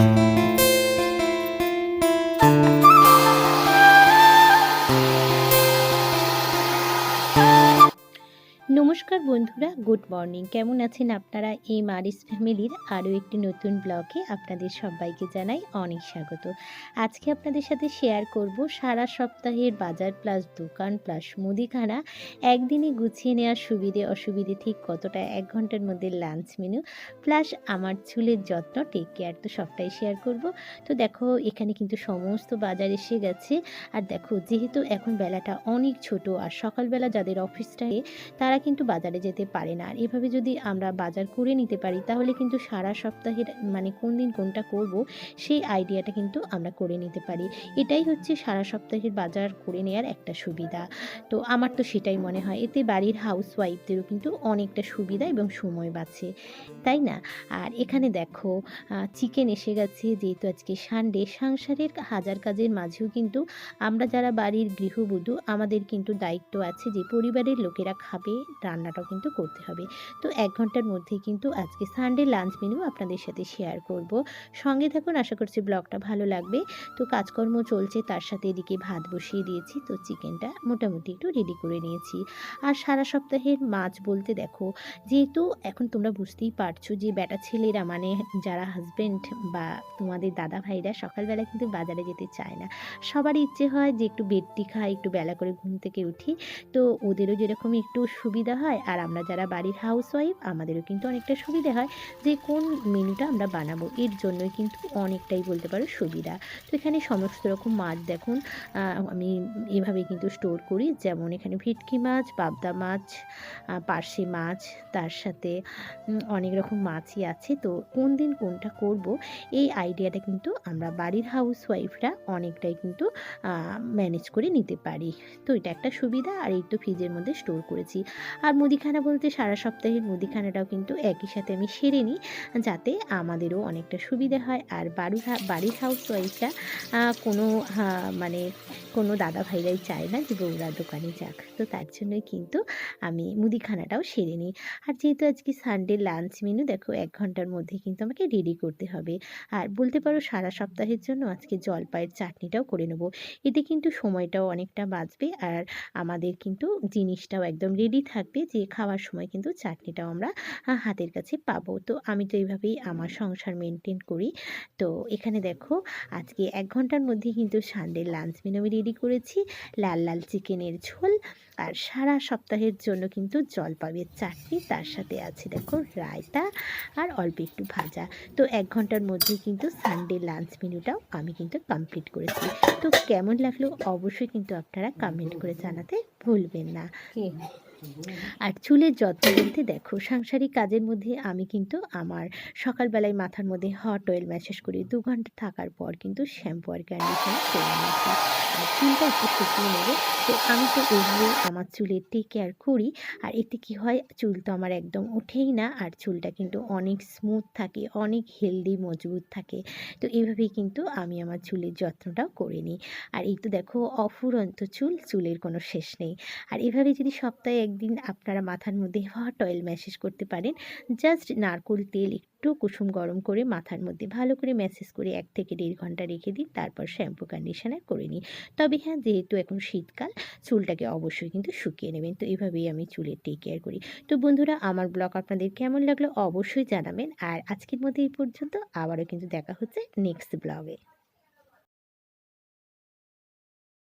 Thank you. নমস্কার বন্ধুরা, good morning. কেমন আছেন আপনারা? এই মারিস ফ্যামিলির আরও একটি নতুন ব্লগে আপনাদের সবাইকে জানাই অনেক স্বাগত। আজকে আপনাদের সাথে শেয়ার করব সারা সপ্তাহের বাজার প্লাস দোকান প্লাস মুদিখানা। একদিনে গুছিয়ে নেওয়ার সুবিধে অসুবিধে ঠিক কতটা এক ঘণ্টার মধ্যে লাঞ্চ মেনু, প্লাস আমার চুলের যত্ন টেক কেয়ার তো সবটাই শেয়ার করব। তো দেখো, এখানে কিন্তু সমস্ত বাজার এসে গেছে। আর দেখো, যেহেতু এখন বেলাটা অনেক ছোট, আর সকালবেলা যাদের অফিসটায় তারা কিন্তু বাজারে যেতে পারে না। আর এভাবে যদি আমরা বাজার করে নিতে পারি, তাহলে কিন্তু সারা সপ্তাহের মানে কোন দিন কোনটা করব, সেই আইডিয়াটা কিন্তু আমরা করে নিতে পারি। এটাই হচ্ছে সারা সপ্তাহের বাজার করে নেওয়ার একটা সুবিধা। তো আমার তো সেটাই মনে হয়। এতে বাড়ির হাউস ওয়াইফদেরও কিন্তু অনেকটা সুবিধা এবং সময় বাঁচে। তাই না? আর এখানে দেখো চিকেন এসে গেছে। যেহেতু আজকে সানডে, সংসারের হাজার কাজের মাঝেও কিন্তু আমরা যারা বাড়ির গৃহবধূ, আমাদের কিন্তু দায়িত্ব আছে যে পরিবারের লোকেরা খাবে রান্নাটাও কিন্তু করতে হবে। তো এক ঘণ্টার মধ্যে কিন্তু আজকে সানডে লাঞ্চ মেনু আপনাদের সাথে শেয়ার করব। সঙ্গে থাকুন, আশা করছি ব্লগটা ভালো লাগবে। তো কাজকর্ম চলছে, তার সাথে এদিকে ভাত বসিয়ে দিয়েছি। তো চিকেনটা মোটামুটি একটু রেডি করে নিয়েছি। আর সারা সপ্তাহের মাছ বলতে দেখো, যেহেতু এখন তোমরা বুঝতেই পারছ যে বেটা ছেলেরা মানে যারা হাজব্যান্ড বা তোমাদের দাদা ভাইরা সকালবেলা কিন্তু বাজারে যেতে চায় না। সবারই ইচ্ছে হয় যে একটু বেডটি খাই, একটু বেলা করে ঘুম থেকে উঠি। তো ওদেরও যেরকম একটু সুবিধা হয়। আর আমরা যারা বাড়ির হাউস ওয়াইফ আমাদেরও কিন্তু অনেকটা সুবিধা হয় যে কোন মেনুটা আমরা বানাবো। এর জন্যই কিন্তু অনেকটাই বলতে পারো সুবিধা। তো এখানে সমস্ত রকম মাছ দেখুন। আমি এভাবে কিন্তু স্টোর করি। যেমন এখানে ভেটকি মাছ, পাবদা মাছ পার্শে মাছ, তার সাথে অনেক রকম মাছই আছে। তো কোন দিন কোনটা করব, এই আইডিয়াটা কিন্তু আমরা বাড়ির হাউস ওয়াইফরা অনেকটাই কিন্তু ম্যানেজ করে নিতে পারি। তো এটা একটা সুবিধা। আর এই তো ফ্রিজের মধ্যে স্টোর করেছি। আর মুদিখানা বলতে সারা সপ্তাহের মুদিখানাটাও কিন্তু একই সাথে আমি সেরে নিই, যাতে আমাদেরও অনেকটা সুবিধা হয়। আর বাড়ির বাড়ির হাউস ওয়াইফরা কোনো মানে কোনো দাদা ভাইরাই চায় না যে বউরা দোকানে যাক। তো তার জন্যই কিন্তু আমি মুদিখানাটাও সেরে নিই। আর যেহেতু আজকে সানডে লাঞ্চ মেনু দেখো এক ঘণ্টার মধ্যে কিন্তু আমাকে রেডি করতে হবে। আর বলতে পারো সারা সপ্তাহের জন্য আজকে জলপাইয়ের চাটনিটাও করে নেব। এতে কিন্তু সময়টাও অনেকটা বাঁচবে আর আমাদের কিন্তু জিনিসটাও একদম রেডি থাকবে। যে খাওয়ার সময় কিন্তু চাটনিটাও আমরা হাতের কাছে পাবো। তো আমি তো এইভাবেই আমার সংসার মেনটেন করি। তো এখানে দেখো আজকে এক ঘণ্টার মধ্যে কিন্তু সানডে লাঞ্চ মেনু আমি রেডি করেছি। লাল লাল চিকেনের ঝোল আর সারা সপ্তাহের জন্য কিন্তু জলপাইয়ের চাটনি তার সাথে আছে দেখো রায়তা আর অল্প একটু ভাজা। তো এক ঘণ্টার মধ্যে কিন্তু সানডে লাঞ্চ মেনুটাও আমি কিন্তু কমপ্লিট করেছি। তো কেমন লাগল অবশ্যই কিন্তু আপনারা কমেন্ট করে জানাতে ভুলবেন না। আর চুলের যত্ন বলতে দেখো, সাংসারিক কাজের মধ্যে আমি কিন্তু আমার সকালবেলায় মাথার মধ্যে হট অয়েল ম্যাসেজ করি। দু ঘণ্টা থাকার পর কিন্তু শ্যাম্পু আর কন্ডিশনার আর চুলটা একটু শুকিয়ে নেবে। তো আমি তো এইভাবে আমার চুলের টেক কেয়ার করি। আর এতে কি হয়, চুল তো আমার একদম ওঠেই না। আর চুলটা কিন্তু অনেক স্মুথ থাকে, অনেক হেলদি মজবুত থাকে। তো এইভাবেই কিন্তু আমি আমার চুলের যত্নটাও করে নিই। আর এই তো দেখো, অফুরন্ত চুল, চুলের কোনো শেষ নেই। আর এভাবে যদি সপ্তাহে একদিন আপনারা মাথার মধ্যে হট অয়েল ম্যাসেজ করতে পারেন। জাস্ট নারকোল তেল একটু কুসুম গরম করে মাথার মধ্যে ভালো করে ম্যাসেজ করে এক থেকে দেড় ঘণ্টা রেখে দিন, তারপর শ্যাম্পু কন্ডিশনার করে নিই তবে হ্যাঁ যেহেতু এখন শীতকাল, চুলটাকে অবশ্যই কিন্তু শুকিয়ে নেবেন। তো এভাবেই আমি চুলের টেক কেয়ার করি। তো বন্ধুরা, আমার ব্লগ আপনাদের কেমন লাগল অবশ্যই জানাবেন। আর আজকের মধ্যে এই পর্যন্ত, আবারও কিন্তু দেখা হচ্ছে নেক্সট ব্লগে।